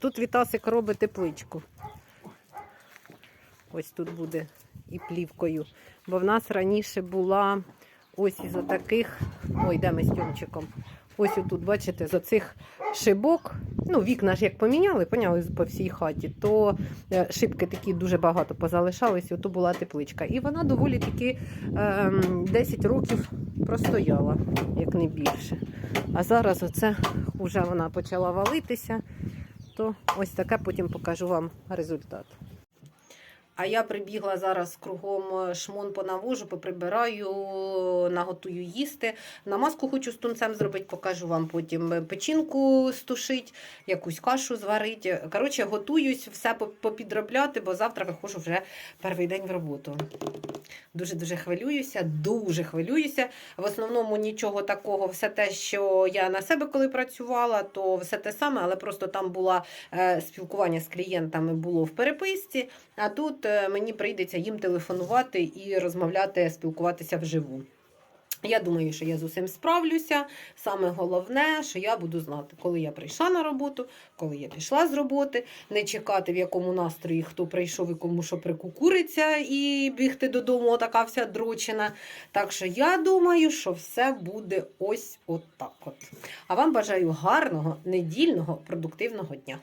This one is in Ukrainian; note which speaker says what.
Speaker 1: Тут Вітасик робить тепличку. Ось тут буде і плівкою. Бо в нас раніше була ось із таких. Ой, де ми з Тьомчиком. Ось тут, бачите, з оцих шибок. Ну, вікна ж як поміняли, поняли по всій хаті, то е, шибки такі дуже багато позалишались, ото була тепличка. І вона доволі таки ем, 10 років простояла, як не більше. А зараз оце вже вона почала валитися, то ось таке потім покажу вам результат. А я прибігла зараз кругом шмон понавожу, поприбираю, наготую їсти. Намазку хочу з тунцем зробити, покажу вам потім печінку стушить, якусь кашу зварити. Коротше, готуюсь все попідробляти, бо завтра виходжу вже перший день в роботу. Дуже-дуже хвилююся, дуже хвилююся. В основному нічого такого, все те, що я на себе коли працювала, то все те саме, але просто там було е, спілкування з клієнтами було в переписці. А тут е, мені прийдеться їм телефонувати і розмовляти, спілкуватися вживу. Я думаю, що я з усім справлюся. Саме головне, що я буду знати, коли я прийшла на роботу, коли я пішла з роботи, не чекати, в якому настрої хто прийшов і кому що прикукуриться, і бігти додому, така вся дрочена. Так що я думаю, що все буде ось отак. От. А вам бажаю гарного, недільного, продуктивного дня.